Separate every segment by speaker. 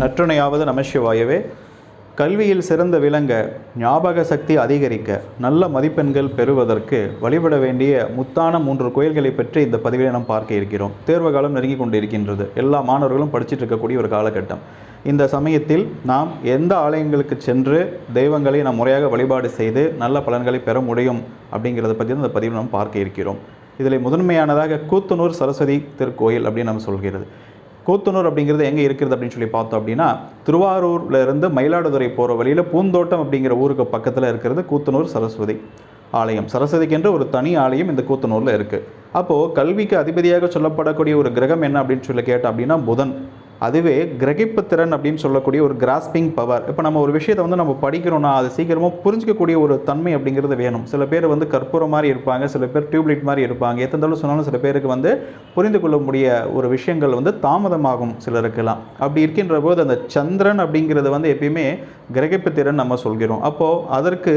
Speaker 1: நற்றுணையாவது நமசிவாயவே கல்வியில் சிறந்த விளங்க ஞாபக சக்தி அதிகரிக்க நல்ல மதிப்பெண்கள் பெறுவதற்கு வழிபட வேண்டிய முத்தான மூன்று கோயில்களை பற்றி இந்த பதிவில் நாம் பார்க்க இருக்கிறோம். தேர்வு காலம் நெருங்கி கொண்டிருக்கின்றது. எல்லா மாணவர்களும் படிச்சிட்டு இருக்கக்கூடிய ஒரு காலகட்டம். இந்த சமயத்தில் நாம் எந்த ஆலயங்களுக்கு சென்று தெய்வங்களை நாம் முறையாக வழிபாடு செய்து நல்ல பலன்களை பெற முடியும் அப்படிங்கிறத பற்றி இந்த பதிவில் நாம் பார்க்க இருக்கிறோம். இதில் முதன்மையானதாக கூத்தனூர் சரஸ்வதி திருக்கோயில் அப்படின்னு நம்ம சொல்கிறது. கூத்தனூர் அப்படிங்கிறது எங்கே இருக்கிறது அப்படின்னு சொல்லி பார்த்தோம் அப்படின்னா திருவாரூரில் இருந்து மயிலாடுதுறை போகிற வழியில் பூந்தோட்டம் அப்படிங்கிற ஊருக்கு பக்கத்தில் இருக்கிறது கூத்தனூர் சரஸ்வதி ஆலயம். சரஸ்வதிக்கென்ற ஒரு தனி ஆலயம் இந்த கூத்தனூரில் இருக்குது அப்போது கல்விக்கு அதிபதியாக சொல்லப்படக்கூடிய ஒரு கிரகம் என்ன அப்படின்னு சொல்லி கேட்டோம் அப்படின்னா புதன். அதுவே கிரகிப்பு திறன் அப்படின்னு சொல்லக்கூடிய ஒரு கிராஸ்பிங் பவர் இப்போ நம்ம ஒரு விஷயத்தை வந்து நம்ம படிக்கிறோம்னா அது சீக்கிரமாக புரிஞ்சிக்கக்கூடிய ஒரு தன்மை அப்படிங்கிறது வேணும். சில பேர் வந்து கற்பூரம் மாதிரி இருப்பாங்க சில பேர் டியூப்லைட் மாதிரி இருப்பாங்க. எத்தனை சொன்னாலும் சில பேருக்கு வந்து புரிந்து கொள்ள முடிய ஒரு விஷயங்கள் வந்து தாமதமாகும் சிலருக்கெல்லாம். அப்படி இருக்கின்ற போது அந்த சந்திரன் அப்படிங்கிறது வந்து எப்பயுமே கிரகிப்பு திறன் நம்ம சொல்கிறோம். அப்போது அதற்கு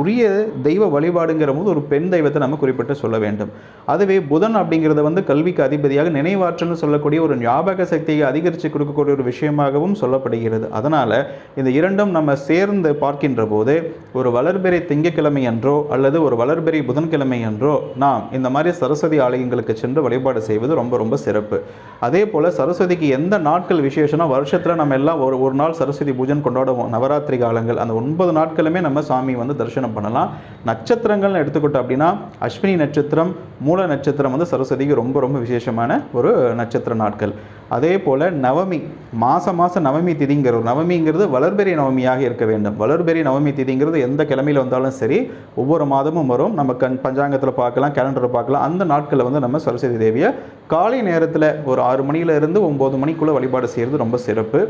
Speaker 1: உரிய தெய்வ வழிபாடுங்கிற போது ஒரு பெண் தெய்வத்தை நம்ம குறிப்பிட்டு சொல்ல வேண்டும். அதுவே புதன் அப்படிங்கிறத வந்து கல்விக்கு அதிபதியாக நினைவாற்றல்னு சொல்லக்கூடிய ஒரு ஞாபக சக்தியை அதிகரித்து கொடுக்கக்கூடிய ஒரு விஷயமாகவும் சொல்லப்படுகிறது. அதனால் இந்த இரண்டும் நம்ம சேர்ந்து பார்க்கின்ற போது ஒரு வளர்பிறை திங்கக்கிழமை அன்றோ அல்லது ஒரு வளர்பிறை புதன்கிழமை அன்றோ நாம் இந்த மாதிரி சரஸ்வதி ஆலயங்களுக்கு சென்று வழிபாடு செய்வது ரொம்ப ரொம்ப சிறப்பு. அதே போல் சரஸ்வதிக்கு எந்த நாட்கள் விசேஷம்னா வருஷத்தில் நம்ம எல்லாம் ஒரு ஒரு நாள் சரஸ்வதி பூஜன் கொண்டாடுவோம். நவராத்திரி காலங்கள். அந்த ஒன்பது நாட்களுமே நம்ம சாமி வந்து தரிசனம் பண்ணலாம். நட்சத்திரங்கள்னு எடுத்துக்கிட்டோம் அப்படின்னா அஸ்வினி நட்சத்திரம் மூல நட்சத்திரம் வந்து சரஸ்வதிக்கு ரொம்ப ரொம்ப விசேஷமான ஒரு நட்சத்திர நாட்கள். அதே போல் நவமி மாதம் மாதம் நவமி திதிங்கிற ஒரு நவமிங்கிறது வளர்பெரி நவமியாக இருக்க வேண்டும். வளர்பெரி நவமி திதிங்கிறது எந்த கிழமையில் வந்தாலும் சரி ஒவ்வொரு மாதமும் வரும். நம்ம கண் பஞ்சாங்கத்தில் பார்க்கலாம் கேலண்டரை பார்க்கலாம். அந்த நாட்களில் வந்து நம்ம சரஸ்வதி தேவியை காலை நேரத்தில் ஒரு ஆறு மணியில இருந்து ஒம்பது மணிக்குள்ளே வழிபாடு செய்கிறது ரொம்ப சிறப்பு.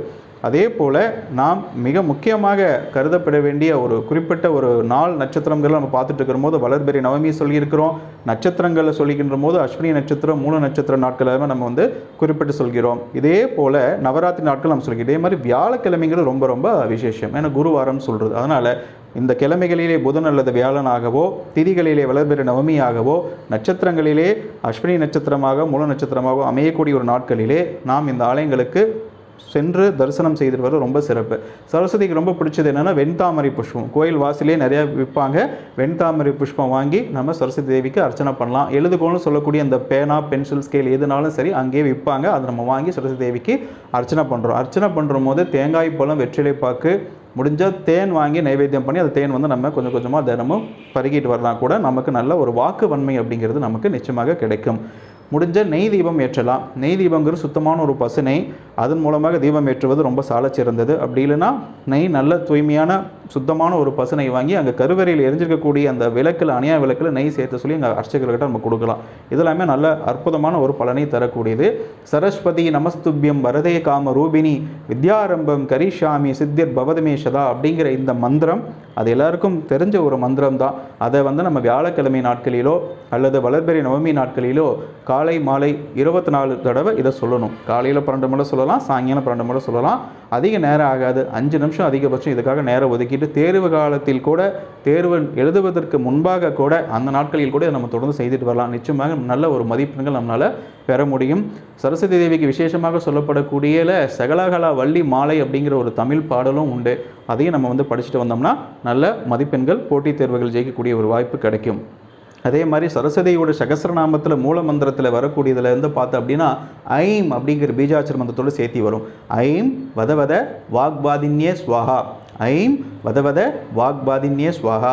Speaker 1: அதே போல் நாம் மிக முக்கியமாக கருதப்பட வேண்டிய ஒரு குறிப்பிட்ட ஒரு நாள் நட்சத்திரங்கள் நம்ம பார்த்துட்டு இருக்கிற வளர்பெரி நவமி சொல்லியிருக்கிறோம். நட்சத்திரங்களை சொல்லிக்கின்ற போது அஸ்வினி நட்சத்திரம் மூணு நட்சத்திர நாட்களாக நம்ம வந்து குறிப்பிட்டு சொல்கிறோம். இதே போல் நவராத்திரி நாட்கள் நம்ம சொல்லிக்கிறோம் இதே மாதிரி வியாழக்கிழமைங்கிறது ரொம்ப ரொம்ப விசேஷம். ஏன்னா குருவாரம் சொல்கிறது அதனால் இந்த கிழமைகளிலே புதன் அல்லது வியாழனாகவோ திதிகளிலே வளர்பெற நவமியாகவோ நட்சத்திரங்களிலே அஸ்வினி நட்சத்திரமாக மூல நட்சத்திரமாகவோ அமையக்கூடிய ஒரு நாட்களிலே நாம் இந்த ஆலயங்களுக்கு சென்று தரிசனம் செய்துட்டு வர ரொம்ப சிறப்பு. சரஸ்வதிக்கு ரொம்ப பிடிச்சது என்னென்னா வெண்தாமரை புஷ்பம். கோயில் வாசலே நிறையா விற்பாங்க. வெண்தாமரை புஷ்பம் வாங்கி நம்ம சரஸ்வதி தேவிக்கு அர்ச்சனை பண்ணலாம். எழுதுகோள்னு சொல்லக்கூடிய அந்த பேனா பென்சில் ஸ்கேல் எதுனாலும் சரி அங்கேயே விற்பாங்க. அதை நம்ம வாங்கி சரஸ்வதி தேவிக்கு அர்ச்சனை பண்ணுறோம் அர்ச்சனை பண்ணுற போது தேங்காய் பழம் வெற்றிலை பாக்கு முடிஞ்சால் தேன் வாங்கி நைவேத்தியம் பண்ணி அந்த தேன் வந்து நம்ம கொஞ்சம் கொஞ்சமாக தினமும் பருகிட்டு வரலாம் கூட நமக்கு நல்ல ஒரு வாக்கு வன்மை அப்படிங்கிறது நமக்கு நிச்சயமாக கிடைக்கும். முடிஞ்ச நெய் தீபம் ஏற்றலாம். நெய் தீபங்கிறது சுத்தமான ஒரு பசுனை அதன் மூலமாக தீபம் ஏற்றுவது ரொம்ப சாலச்சிறந்தது அப்படி இல்லைன்னா நெய் நல்ல தூய்மையான சுத்தமான ஒரு பசுனை வாங்கி அங்கே கருவறையில் எரிஞ்சிருக்கக்கூடிய அந்த விளக்கில் அணியா விளக்கில் நெய் சேர்த்து சொல்லி அங்கே அர்ச்சகர்கிட்ட நம்ம கொடுக்கலாம். இதெல்லாமே நல்ல அற்புதமான ஒரு பலனை தரக்கூடியது. சரஸ்வதி நமஸ்துபியம் வரதே காம ரூபிணி வித்யாரம்பம் கரிஷாமி சித்திர் பவதமே சதா அப்படிங்கிற இந்த மந்திரம் அது எல்லாருக்கும் தெரிஞ்ச ஒரு மந்திரம் தான். அதை வந்து நம்ம வியாழக்கிழமை நாட்களிலோ அல்லது வளர்பெறி நவமி நாட்களிலோ காலை மாலை இருபத்தி நாலு தடவை இதை சொல்லணும். காலையில் பன்னெண்டு முறை சொல்லலாம் சாயங்காலம் பன்னெண்டு மணி சொல்லலாம். அதிக நேரம் ஆகாது. அஞ்சு நிமிஷம் அதிகபட்சம் இதுக்காக நேரம் ஒதுக்கிட்டு தேர்வு காலத்தில் கூட தேர்வு எழுதுவதற்கு முன்பாக கூட அந்த நாட்களில் கூட நம்ம தொடர்ந்து செய்துட்டு வரலாம். நிச்சயமாக நல்ல ஒரு மதிப்பெண்கள் நம்மளால் பெற முடியும். சரஸ்வதி தேவிக்கு விசேஷமாக சொல்லப்படக்கூடியல சகலகலா வள்ளி மாலை அப்படிங்கிற ஒரு தமிழ் பாடலும் உண்டு. அதையும் நம்ம வந்து படிச்சுட்டு வந்தோம்னா நல்ல மதிப்பெண்கள் போட்டித் தேர்வுகள் ஜெயிக்கக்கூடிய ஒரு வாய்ப்பு கிடைக்கும். அதே மாதிரி சரஸ்வதியோட சகசிரநாமத்தில் மூல மந்திரத்தில் வரக்கூடியதுல இருந்து பார்த்தோம் அப்படின்னா ஐம் அப்படிங்கிற பீஜாட்சர மந்திரத்தோடு சேர்த்தி வரும். ஐம் வதவத வாக்வாதின்யே ஸ்வாகா ஐம் வதவத வாக்பாதின்யே ஸ்வாகா.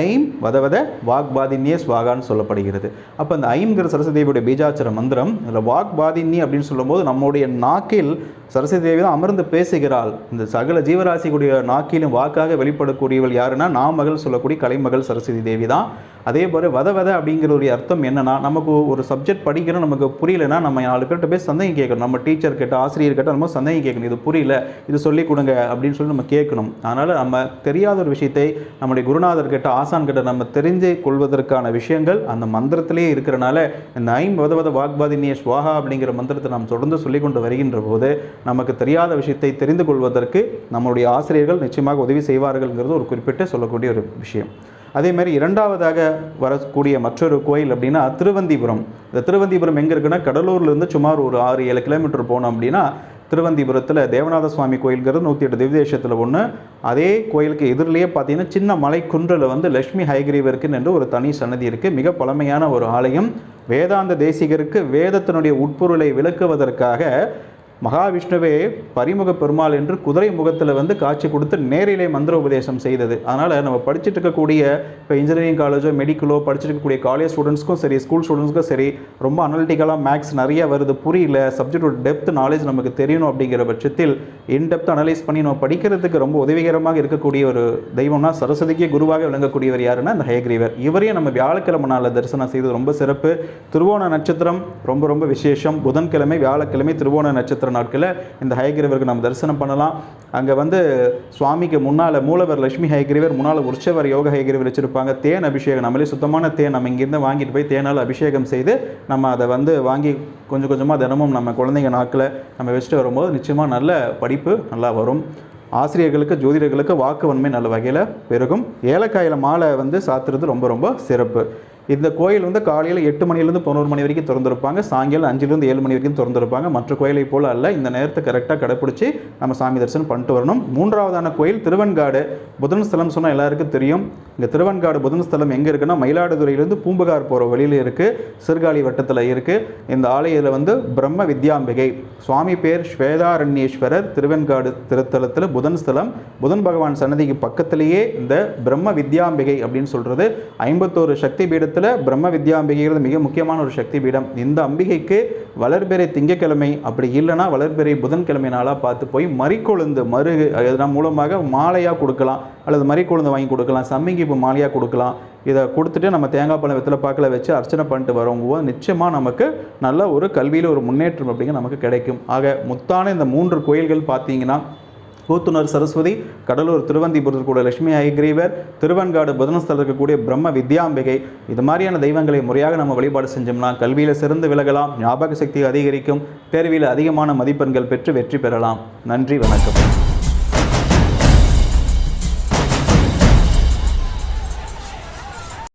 Speaker 1: ஐம் வதவத வாக்பாதின்யே ஸ்வாகான்னு சொல்லப்படுகிறது. அப்போ அந்த ஐம்ங்கிற சரஸ்வதியோடைய பீஜாச்சர மந்திரம் அதில் வாக்பாதின்யி அப்படின்னு சொல்லும்போது நம்முடைய நாக்கில் சரஸ்வதி தேவி தான் அமர்ந்து பேசுகிறாள். இந்த சகல ஜீவராசிக்குடைய நாக்கிலும் வாக்காக வெளிப்படக்கூடியவள் யாருன்னா நாமகள் சொல்லக்கூடிய கலைமகள் சரஸ்வதி தேவி தான். அதே போல் வதவத அப்படிங்கிற ஒரு அர்த்தம் என்னன்னா நமக்கு ஒரு சப்ஜெக்ட் படிக்கணும் நமக்கு புரியலன்னா நம்ம நாலு பேர்கிட்ட போய் சந்தேகம் கேட்கணும். நம்ம டீச்சர் கிட்ட ஆசிரியர் கிட்ட நம்ம சந்தேகம் கேட்கணும். இது புரியல இது சொல்லிக் கொடுங்க அப்படின்னு சொல்லி நம்ம கேட்கணும். அதனால் நம்ம தெரியாத ஒரு விஷயத்தை நம்முடைய குருநாதர் கிட்ட ஆசான் கிட்ட நம்ம தெரிஞ்சு கொள்வதற்கான விஷயங்கள் அந்த மந்திரத்திலே இருக்கிறனால இந்த ஐம் வதவத வாக்பாதினிய ஸ்வாகா அப்படிங்கிற மந்திரத்தை நாம் தொடர்ந்து சொல்லிக் கொண்டு வருகின்ற போது நமக்கு தெரியாத விஷயத்தை தெரிந்து கொள்வதற்கு நம்முடைய ஆசிரியர்கள் நிச்சயமாக உதவி செய்வார்கள்ங்கிறது ஒரு குறிப்பிட்டு சொல்லக்கூடிய ஒரு விஷயம். அதே மாதிரி இரண்டாவதாக வரக்கூடிய மற்றொரு கோயில் அப்படின்னா திருவந்திபுரம். இந்த திருவந்திபுரம் எங்கே இருக்குன்னா கடலூர்லேருந்து சுமார் ஒரு ஆறு ஏழு கிலோமீட்டர் போனோம் அப்படின்னா திருவந்திபுரத்தில் தேவநாத சுவாமி கோயில்கிறது நூற்றி எட்டு திவ்யதேசத்தில் ஒன்று அதே கோயிலுக்கு எதிரிலேயே பார்த்தீங்கன்னா சின்ன மலை குன்றில் வந்து லட்சுமி ஹைகிரீவருக்குன்னு என்று ஒரு தனி சன்னதி இருக்குது மிக பழமையான ஒரு ஆலயம். வேதாந்த தேசிகருக்கு வேதத்தினுடைய உட்பொருளை விளக்குவதற்காக மகாவிஷ்ணுவே பரிமுக பெருமாள் என்று குதிரை முகத்தில் வந்து காட்சி கொடுத்து நேரிலே மந்திர உபதேசம் செய்தது. அதனால் நம்ம படிச்சுட்டு இருக்கக்கூடிய இப்போ இன்ஜினியரிங் காலேஜோ மெடிக்கலோ படிச்சுட்டு இருக்கக்கூடிய காலேஜ் ஸ்டூடெண்ட்ஸ்க்கும் சரி ஸ்கூல் ஸ்டூடெண்ட்ஸ்க்கும் சரி ரொம்ப அனலிட்டிக்கலாக மேக்ஸ் நிறைய வருது. புரியல. சப்ஜெக்டோட டெப்த் நாலேஜ் நமக்கு தெரியணும் அப்படிங்கிற பட்சத்தில் இன்டெப்த் அனலைஸ் பண்ணி நம்ம படிக்கிறதுக்கு ரொம்ப உதவிகரமாக இருக்கக்கூடிய ஒரு தெய்வம்னா சரஸ்வதிக்கே குருவாக விளங்கக்கூடியவர் யாருன்னா இந்த ஹயக்ரீவர். இவரையும் நம்ம வியாழக்கிழமை நாளில் தரிசனம் செய்தது ரொம்ப சிறப்பு. திருவோண நட்சத்திரம் ரொம்ப ரொம்ப விசேஷம். புதன்கிழமை வியாழக்கிழமை திருவோண நட்சத்திரம் நாட்களில் இந்த ஹயகிரிவருக்கு நம்ம தரிசனம் பண்ணலாம். அங்கே வந்து சுவாமிக்கு முன்னால் மூலவர் லட்சுமி ஹயகிரிவர் முன்னால் உற்சவர் யோக ஹயகிரிவர் வச்சுருப்பாங்க. தேன் அபிஷேகம் நம்மளே சுத்தமான தேன் நம்ம இங்கேருந்து வாங்கிட்டு போய் தேனால் அபிஷேகம் செய்து நம்ம அதை வந்து வாங்கி கொஞ்சம் கொஞ்சமாக தினமும் நம்ம குழந்தைங்க நாக்கில் நம்ம வச்சுட்டு வரும்போது நிச்சயமாக நல்ல படிப்பு நல்லா வரும். ஆசிரியர்களுக்கு ஜோதிடர்களுக்கு வாக்கு வன்மை நல்ல வகையில் பெருகும். ஏலக்காயில் மாலை வந்து சாத்துறது ரொம்ப ரொம்ப சிறப்பு. இந்த கோயில் வந்து காலையில் எட்டு மணிலேருந்து பதினோரு மணி வரைக்கும் திறந்துருப்பாங்க சாயங்காலம் அஞ்சுலேருந்து ஏழு மணி வரைக்கும் திறந்துருப்பாங்க. மற்ற கோயிலை போல் அல்ல இந்த நேரத்தை கரெக்டாக கடைப்பிடிச்சி நம்ம சாமி தரிசனம் பண்ணிட்டு வரணும். மூன்றாவதான கோயில் திருவன்காடு புதன் ஸ்தலம் சொன்னால் எல்லாருக்கும் தெரியும். இந்த திருவன்காடு புதன் ஸ்தலம் எங்கே இருக்குன்னா மயிலாடுதுறையிலேருந்து பூம்புகார் போகிற வழியில் இருக்குது சிறுகாழி வட்டத்தில் இருக்குது இந்த ஆலயத்தில் வந்து பிரம்ம வித்யாம்பிகை. சுவாமி பேர் ஸ்வேதாரண்யேஸ்வரர். திருவெண்காடு திருத்தலத்தில் புதன் ஸ்தலம். புதன் பகவான் சன்னதிக்கு பக்கத்திலேயே இந்த பிரம்ம வித்யாம்பிகை அப்படின்னு சொல்கிறது ஐம்பத்தோரு சக்தி இடத்துல பிரம்ம வித்யாம்பிகைங்கிறது மிக முக்கியமான ஒரு சக்தி பீடம் இந்த அம்பிகைக்கு வளர்பெறை திங்கக்கிழமை அப்படி இல்லைன்னா வளர்பெறை புதன்கிழமை நாளாக பார்த்து போய் மறிக்கொழுந்து மருகு அதன் மூலமாக மாலையாக கொடுக்கலாம் அல்லது மறிக்கொழுந்து வாங்கி கொடுக்கலாம் சம்மிங்கி இப்போ மாலையாக கொடுக்கலாம். இதை கொடுத்துட்டு நம்ம தேங்காய் பழம் வெத்தலை பாக்கில் வச்சு அர்ச்சனை பண்ணிட்டு வரும்போது நிச்சயமாக நமக்கு நல்ல ஒரு கல்வியில் ஒரு முன்னேற்றம் அப்படிங்க நமக்கு கிடைக்கும். ஆக முத்தான இந்த மூன்று கோயில்கள் பார்த்தீங்கன்னா கூத்துனர் சரஸ்வதி கடலூர் திருவந்திபுரத்தில் கூட லட்சுமி ஐகிரீவர் திருவன்காடு புதனஸ்தலம் இருக்கக்கூடிய பிரம்ம வித்யாம்பிகை. இது மாதிரியான தெய்வங்களை முறையாக நம்ம வழிபாடு செஞ்சோம்னா கல்வியில் சிறந்து விலகலாம் ஞாபக சக்தி அதிகரிக்கும் தேர்வில் அதிகமான மதிப்பெண்கள் பெற்று வெற்றி பெறலாம். நன்றி வணக்கம்.